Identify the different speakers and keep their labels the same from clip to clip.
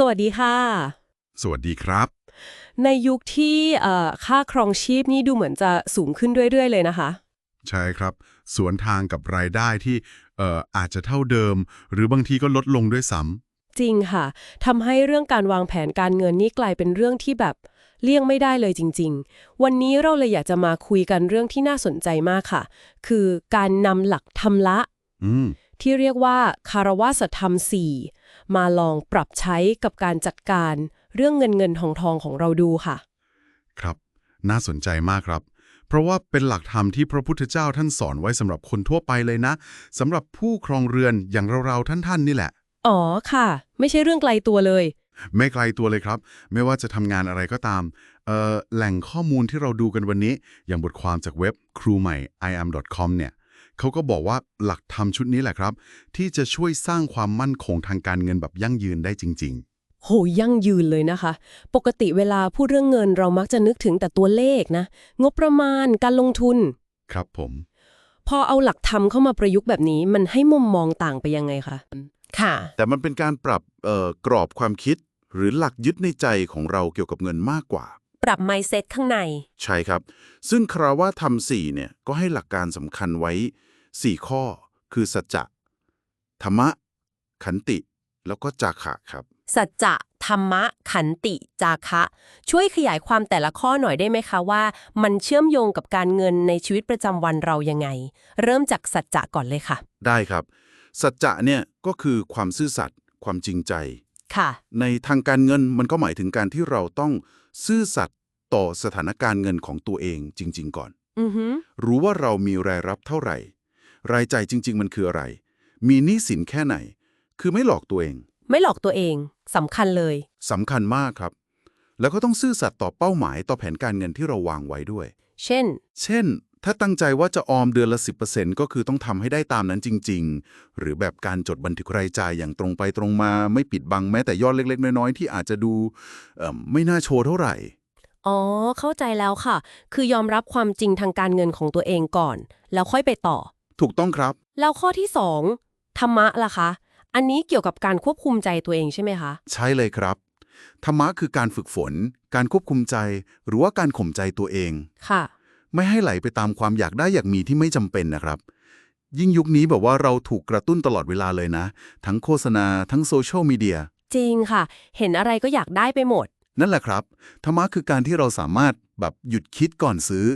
Speaker 1: สวัสดีค่ะ
Speaker 2: สวัสดีครับ
Speaker 1: ในยุคที่เอ่อค่าครองชีพนี่ดูเหมือนจะสูงขึ้นเรื่อยๆ เลยนะคะ
Speaker 2: ใช่ครับ สวนทางกับรายได้ที่เอ่ออาจจะเท่าเดิม หรือบางทีก็ลดลงด้วยซ้
Speaker 1: จริงค่ะทำให้เรื่องการวางแผนการเงินนี่กลายเป็นเรื่องที่แบบเลี่ยงไม่ได้เลยจริง ๆ วันนี้เราเลยอยากจะมาคุยกันเรื่องที่น่าสนใจมากค่ะ คือการนำหลักธรรมละำ
Speaker 2: อืม
Speaker 1: ที่เรียกว่าคารวะสธรรม4 มาลองปรับใช้กับการจัดการเรื่องเงินเงินทองทองของเราดูค่ะ
Speaker 2: ครับ น่าสนใจมากครับ เพราะว่าเป็นหลักธรรมที่พระพุทธเจ้าท่านสอนไว้สำหรับคนทั่วไปเลยนะสำหรับผู้ครองเรือนอย่างเราๆท่านๆนี่แหละ
Speaker 1: อ๋อค่ะ ไม่ใช่เรื่องไกลตัวเลย
Speaker 2: ไม่ไกลตัวเลยครับ ไม่ว่าจะทำงานอะไรก็ตามเอ่อแหล่งข้อมูลที่เราดูกันวันนี้ อย่างบทความจากเว็บครูใหม่ iam.com เนี่ย เขาก็บอกว่าหลักธรรมชุดนี้แหละครับ ที่จะช่วยสร้างความมั่นคงทางการเงินแบบยั่งยืนได้จริง
Speaker 1: โหยั่งยืนเลยนะคะ ปกติเวลาพูดเรื่องเงินเรามักจะนึกถึงแต่ตัวเลขนะ งบประมาณการลงทุน
Speaker 2: ๆครับผม
Speaker 1: พอเอาหลักธรรมเข้ามาประยุกต์แบบนี้ มันให้มุมมองต่างไปยังไงคะค่ะ
Speaker 3: แต่มันเป็นการปรับเอ่อกรอบความคิด หรือหลักยึดในใจของเราเกี่ยวกับเงินมากกว่า
Speaker 1: ปรับ mindset ข้างใน
Speaker 3: ใช่ครับ ซึ่งคราวาธรรมสี่เนี่ยก็ให้หลักการสำคัญไว้ 4 ข้อคือสัจจะธรรมะ ขันติ แล้วก็จาขะครับ
Speaker 1: สัจจะธรรมะ ขันติจาคะ ช่วยขยายความแต่ละข้อหน่อยได้ไหมคะว่า มันเชื่อมโยงกับการเงินในชีวิตประจำวันเรายังไง เริ่มจากสัจจะก่อนเลยค่ะ
Speaker 3: ได้ครับ สัจจะเนี่ยก็คือความซื่อสัตย์ความจริงใจ
Speaker 1: ค่ะ
Speaker 3: ในทางการเงินมันก็หมายถึงการที่เราต้องซื่อสัตย์ต่อสถานการณ์เงินของตัวเองจริง ๆ ก่อน
Speaker 1: อือฮึ
Speaker 3: รู้ว่าเรามีรายรับเท่าไหร่ รายจ่ายจริง ๆ มันคืออะไร มีหนี้สินแค่ไหน คือไม่หลอกตัวเอง
Speaker 1: ไม่หลอกตัวเองสำคัญเลย
Speaker 3: สำคัญมากครับ แล้วก็ต้องซื่อสัตย์ต่อเป้าหมายต่อแผนการเงินที่เราวางไว้ด้วย
Speaker 1: เช่น
Speaker 3: เช่น ถ้าตั้งใจว่าจะออมเดือนละ 10%ก็คือต้องทำให้ได้ตามนั้นจริง ๆ หรือแบบการจดบันทึกรายจ่ายอย่างตรงไปตรงมา ไม่ปิดบังแม้แต่ยอดเล็ก ๆ น้อยๆที่อาจจะดูเอิ่มไม่น่าโชว์เท่าไหร่
Speaker 1: อ๋อ เข้าใจแล้วค่ะ คือยอมรับความจริงทางการเงินของตัวเองก่อน แล้วค่อยไปต่อ
Speaker 3: ถูกต้องครับ
Speaker 1: แล้วข้อที่สองธรรมะล่ะคะ อันนี้เกี่ยวกับการควบคุมใจตัวเองใช่ไหมคะ
Speaker 3: ใช่เลยครับ ธรรมะคือการฝึกฝน การควบคุมใจ หรือว่าการข่มใจตัวเอง
Speaker 1: ค่ะ
Speaker 3: ไม่ให้ไหลไปตามความอยากได้อยากมีที่ไม่จำเป็นนะครับ ยิ่งยุคนี้แบบว่าเราถูกกระตุ้นตลอดเวลาเลยนะ ทั้งโฆษณา ทั้งโซเชียลมีเดีย
Speaker 1: จริงค่ะ เห็นอะไรก็อยากได้ไปหมด
Speaker 3: นั่นแหละครับ ธรรมะคือการที่เราสามารถแบบหยุดคิดก่อนซื้อ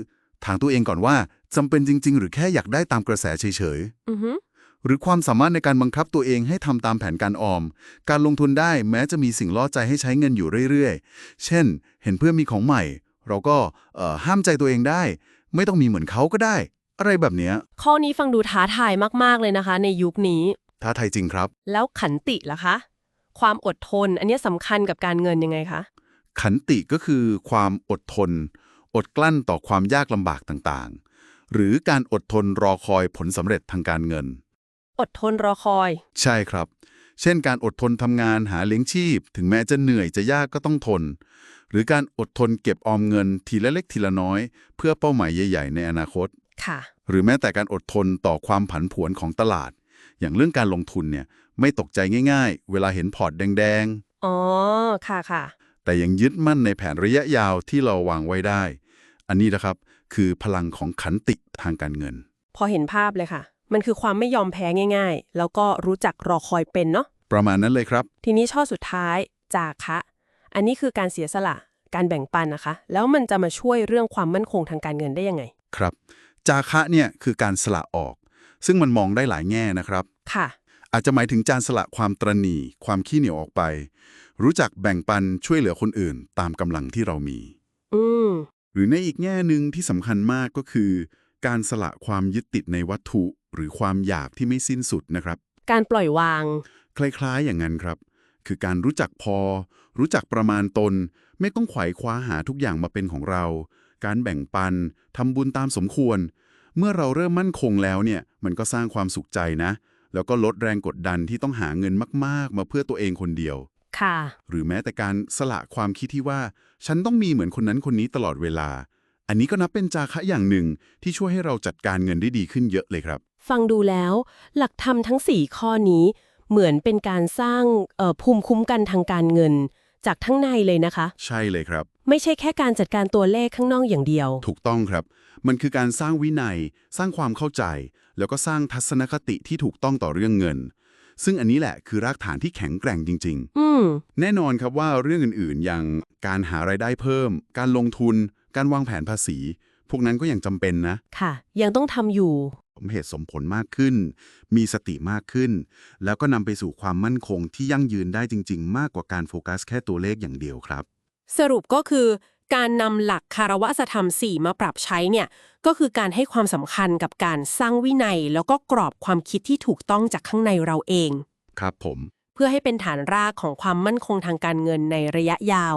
Speaker 3: ถามตัวเองก่อนว่า จำเป็นจริง ๆ หรือแค่อยากได้ตามกระแสเฉย
Speaker 1: อือฮึ
Speaker 3: ๆ หรือความสามารถในการบังคับตัวเองให้ทำตามแผนการออม การลงทุนได้แม้จะมีสิ่งล่อใจให้ใช้เงินอยู่เรื่อยๆ เช่น เห็นเพื่อนมีของใหม่ เราก็เอ่อห้ามใจตัวเองได้ ไม่ต้องมีเหมือนเขาก็ได้ อะไรแบบเนี้ย
Speaker 1: ข้อนี้ฟังดูท้าทายมาก ๆ เลยนะคะ ในยุคนี้
Speaker 3: ท้าทายจริงครับ
Speaker 1: แล้วขันติล่ะคะ ความอดทน อันนี้สำคัญกับการเงินยังไงคะ
Speaker 3: ขันติก็คือความอดทน อดกลั้นต่อความยากลำบากต่างๆ หรือการอดทนรอคอยผลสำเร็จทางการเงิน
Speaker 1: อดทนรอคอย
Speaker 3: ใช่ครับ เช่น การอดทนทำงานหาเลี้ยงชีพ ถึงแม้จะเหนื่อยจะยากก็ต้องทน หรือการอดทนเก็บออมเงินทีละเล็กทีละน้อย เพื่อเป้าหมายใหญ่ๆ ในอนาคต
Speaker 1: ค่ะ
Speaker 3: หรือแม้แต่การอดทนต่อความผันผวนของตลาด อย่างเรื่องการลงทุนเนี่ยไม่ตกใจง่าย ๆ เวลาเห็นพอร์ตแดง
Speaker 1: อ๋อ ค่ะค่ะ
Speaker 3: ๆ แต่ยังยึดมั่นในแผนระยะยาวที่เราวางไว้ได้ อันนี้นะครับ คือพลังของขันติทางการเงิน
Speaker 1: พอเห็นภาพเลยค่ะ มันคือความไม่ยอมแพ้ง่าย ๆ แล้วก็รู้จักรอคอยเป็นเนาะ
Speaker 3: ประมาณนั้นเลยครับ
Speaker 1: ทีนี้ช่อสุดท้ายจาคะ อันนี้คือการเสียสละการแบ่งปันนะคะ แล้วมันจะมาช่วยเรื่องความมั่นคงทางการเงินได้ยังไง
Speaker 3: ครับ จาคะเนี่ยคือการสละออก ซึ่งมันมองได้หลายแง่นะครับ
Speaker 1: ค่ะ
Speaker 3: อาจจะหมายถึงการสละความตรณีความขี้เหนียวออกไป รู้จักแบ่งปันช่วยเหลือคนอื่นตามกำลังที่เรามี
Speaker 1: อืม
Speaker 3: หรือในอีกแง่หนึ่งที่สำคัญมากก็คือ การสละความยึดติดในวัตถุ หรือความอยากที่ไม่สิ้นสุดนะครับ
Speaker 1: การปล่อยวาง
Speaker 3: คล้ายๆอย่างนั้นครับ คือการรู้จักพอ รู้จักประมาณตน ไม่ต้องไขว่คว้าหาทุกอย่างมาเป็นของเรา การแบ่งปันทำบุญตามสมควร เมื่อเราเริ่มมั่นคงแล้วเนี่ยมันก็สร้างความสุขใจนะ แล้วก็ลดแรงกดดันที่ต้องหาเงินมาก ๆ มาเพื่อตัวเองคนเดียว
Speaker 1: ค่ะ
Speaker 3: หรือแม้แต่การสละความคิดที่ว่า ฉันต้องมีเหมือนคนนั้นคนนี้ตลอดเวลา อันนี้ก็นับเป็นจาคะอย่างหนึ่งที่ช่วยให้เราจัดการเงินได้ดีขึ้นเยอะเลยครับ
Speaker 1: ฟังดูแล้ว หลักธรรมทั้ง 4 ข้อนี้ เหมือนเป็นการสร้างเอ่อภูมิคุ้มกันทางการเงิน จากทั้งในเลยนะคะ
Speaker 3: ใช่เลยครับ
Speaker 1: ไม่ใช่แค่การจัดการตัวเลขข้างนอกอย่างเดียว
Speaker 3: ถูกต้องครับ มันคือการสร้างวินัย สร้างความเข้าใจ แล้วก็สร้างทัศนคติที่ถูกต้องต่อเรื่องเงิน ซึ่งอันนี้แหละคือรากฐานที่แข็งแกร่งจริง
Speaker 1: อืม
Speaker 3: ๆแน่นอนครับว่าเรื่องอื่นๆ อย่างการหารายได้เพิ่ม การลงทุน การวางแผนภาษี พวกนั้นก็ยังจำเป็นนะ
Speaker 1: ค่ะ ยังต้องทำอยู่
Speaker 3: สมเหตุสมผลมากขึ้น มีสติมากขึ้น แล้วก็นำไปสู่ความมั่นคงที่ยั่งยืนได้จริง ๆ มากกว่าการโฟกัสแค่ตัวเลขอย่างเดียวครับ
Speaker 1: สรุปก็คือ การนำหลักคารวะสธรรม 4 มาปรับใช้เนี่ยก็คือการให้ความสำคัญกับการสร้างวินัย แล้วก็กรอบความคิดที่ถูกต้องจากข้างในเราเอง
Speaker 3: ครับผม
Speaker 1: เพื่อให้เป็นฐานรากของความมั่นคงทางการเงินในระยะยาว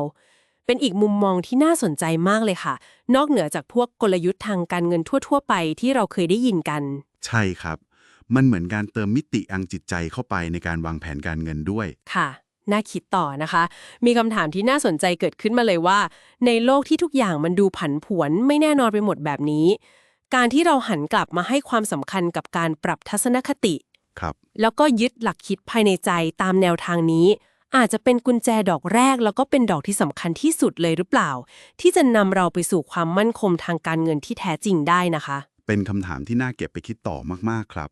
Speaker 1: เป็นอีกมุมมองที่น่าสนใจมากเลยค่ะ นอกเหนือจากพวกกลยุทธ์ทางการเงินทั่ว ๆ ไปที่เราเคยได้ยินกัน
Speaker 3: ใช่ครับ มันเหมือนการเติมมิติอังจิตใจเข้าไปในการวางแผนการเงินด้วย
Speaker 1: ค่ะ น่าคิดต่อนะคะ มีคำถามที่น่าสนใจเกิดขึ้นมาเลยว่า ในโลกที่ทุกอย่างมันดูผันผวนไม่แน่นอนไปหมดแบบนี้ การที่เราหันกลับมาให้ความสำคัญกับการปรับทัศนคติ
Speaker 3: ครับ
Speaker 1: แล้วก็ยึดหลักคิดภายในใจตามแนวทางนี้ อาจจะเป็นกุญแจดอกแรก แล้วก็เป็นดอกที่สำคัญที่สุดเลยหรือเปล่า ที่จะนำเราไปสู่ความมั่นคงทางการเงินที่แท้จริงได้นะคะ
Speaker 3: เป็นคำถามที่น่าเก็บไปคิดต่อมากๆครับ